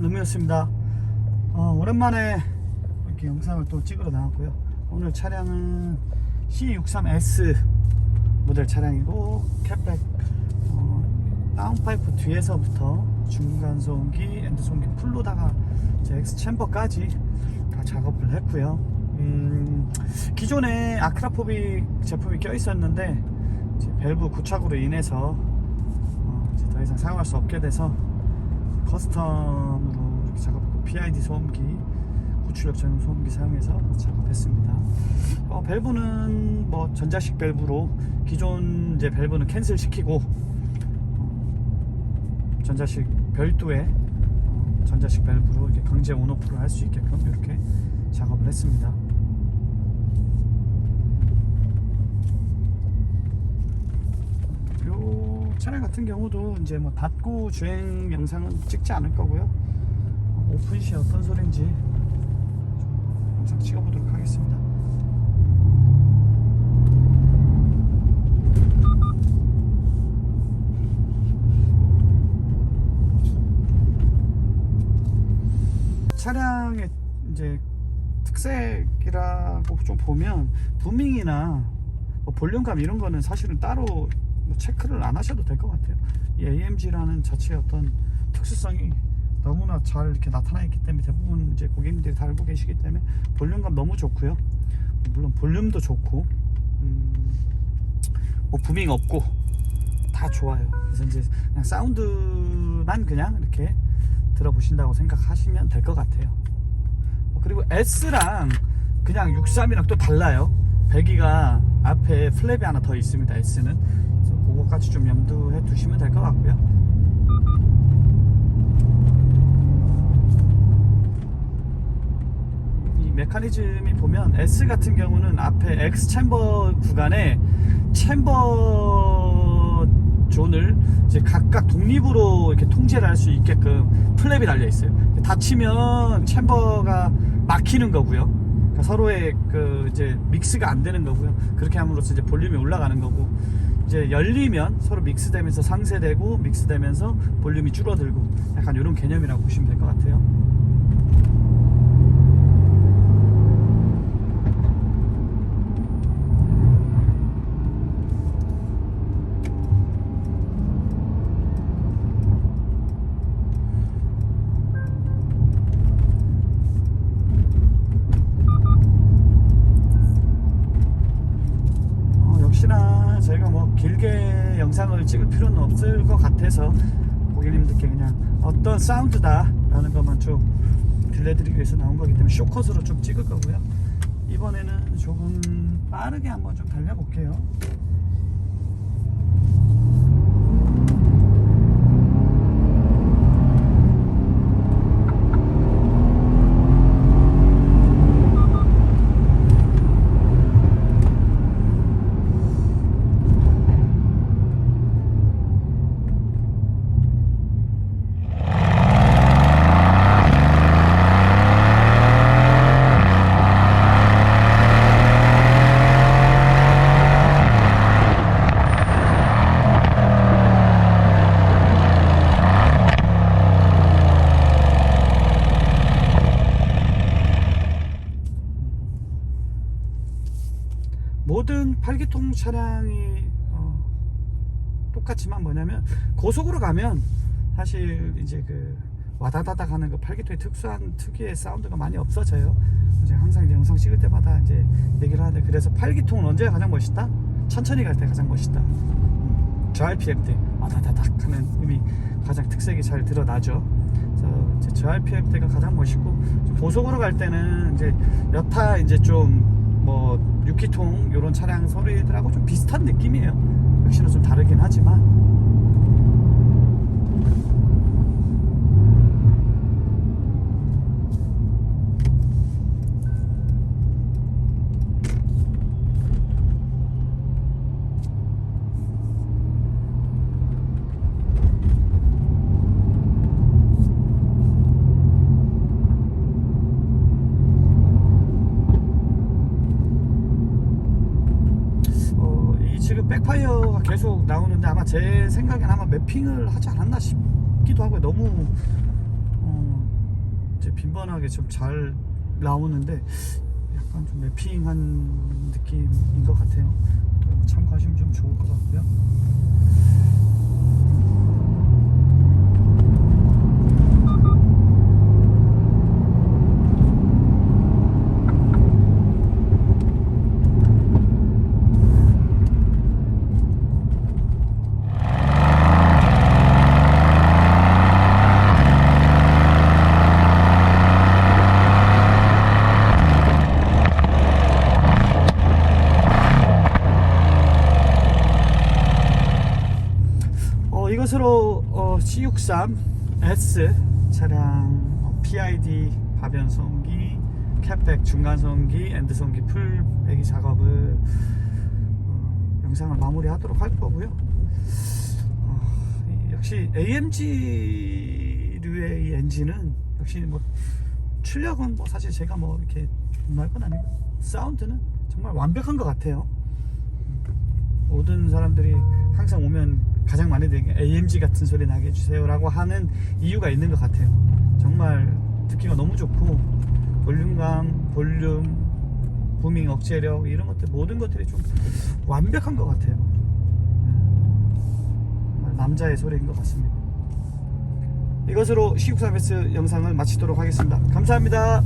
놈이었습니다. 어, 오랜만에 이렇게 영상을 또 찍으러 나왔고요. 오늘 차량은 C63S 모델 차량이고 캡백 어, 다운파이프 뒤에서부터 중간 소음기, 엔드 소음기 풀로다가 엑스 챔버까지 다 작업을 했고요. 음, 기존에 아크라포빅 제품이 껴 있었는데 밸브 고착으로 인해서 어, 더 이상 사용할 수 없게 돼서 커스텀으로 이렇게 작업했고 PID 소음기 고출력 전용 소음기 사용해서 작업했습니다. 어, 밸브는 뭐 전자식 밸브로 기존 이제 밸브는 캔슬 시키고 어, 전자식 별도의 어, 전자식 밸브로 이렇게 강제 온오프를 할 수 있게끔 이렇게 작업을 했습니다. 요 차량 같은 경우도 이제 뭐 닫고 주행 영상은 찍지 않을 거고요. 어, 오픈시 어떤 소리인지 좀 영상 찍어보도록 하겠습니다. 차량의 이제 특색이라고 좀 보면 부밍이나 뭐 볼륨감 이런 거는 사실은 따로 뭐 체크를 안 하셔도 될 것 같아요. 이 AMG라는 자체의 어떤 특수성이 너무나 잘 이렇게 나타나 있기 때문에 대부분 이제 고객님들이 다 알고 계시기 때문에 볼륨감 너무 좋고요. 물론 볼륨도 좋고, 음, 뭐 부밍 없고 다 좋아요. 그래서 이제 그냥 사운드만 그냥 이렇게 들어보신다고 생각하시면 될 것 같아요. 어, 그리고 S랑 그냥 63이랑 또 달라요. 배기가 앞에 플랩이 하나 더 있습니다. S는 그거까지 좀 염두해 두시면 될 것 같고요. 이 메커니즘이 보면 S 같은 경우는 앞에 X 챔버 구간에 챔버 존을 이제 각각 독립으로 이렇게 통제를 할 수 있게끔 플랩이 달려 있어요. 닫히면 챔버가 막히는 거고요. 그러니까 서로의 그 이제 믹스가 안 되는 거고요. 그렇게 함으로써 이제 볼륨이 올라가는 거고 이제 열리면 서로 믹스되면서 상쇄되고 믹스되면서 볼륨이 줄어들고 약간 이런 개념이라고 보시면 될 것 같아요. 어, 역시나 저희가 뭐 길게 영상을 찍을 필요는 없을 것 같아서 고객님들께 그냥 어떤 사운드다 라는 것만 좀 들려드리기 위해서 나온 거기 때문에 쇼컷으로 좀 찍을 거고요. 이번에는 조금 빠르게 한번 좀 달려볼게요. 8기통 차량이 어, 똑같지만 뭐냐면 고속으로 가면 사실 이제 그 와다다닥 하는 그 8기통의 특수한 특유의 사운드가 많이 없어져요. 이제 항상 이제 영상 찍을 때마다 이제 얘기를 하는데 그래서 8기통은 언제가 가장 멋있다? 천천히 갈 때 가장 멋있다. 저 RPM 때 와다다닥 하는 음이 가장 특색이 잘 드러나죠. 그래서 저 RPM 때가 가장 멋있고 고속으로 갈 때는 이제 여타 이제 좀뭐 6기통 이런 차량 소리들하고 좀 비슷한 느낌이에요. 역시나 좀 다르긴 하지만 어, 이 지금 백파이어가 계속 나오는데 아마 제 생각엔 아마 매핑을 하지 않았나 싶기도 하고요. 너무 어, 이제 빈번하게 좀 잘 나오는데 약간 좀 매핑한 느낌인 것 같아요. 또 참고하시면 좀 좋을 것 같고요. 어, 이것으로 어, C63S 차량 어, PID 바변송기, 캡백 중간송기, 엔드송기 풀 배기 작업을 어, 영상을 마무리하도록 할 거고요. 어, 이- 역시 AMG류의 이 엔진은 역시 뭐 출력은 뭐 사실 제가 뭐 이렇게 말건 아니고 사운드는 정말 완벽한 것 같아요. 모든 사람들이 항상 오면 가장 많이 듣는 게 AMG 같은 소리 나게 해주세요라고 하는 이유가 있는 것 같아요. 정말 듣기가 너무 좋고 볼륨감, 볼륨, 부밍 억제력 이런 것들 모든 것들이 좀 완벽한 것 같아요. 네. 남자의 소리인 것 같습니다. 이것으로 C63S 영상을 마치도록 하겠습니다. 감사합니다.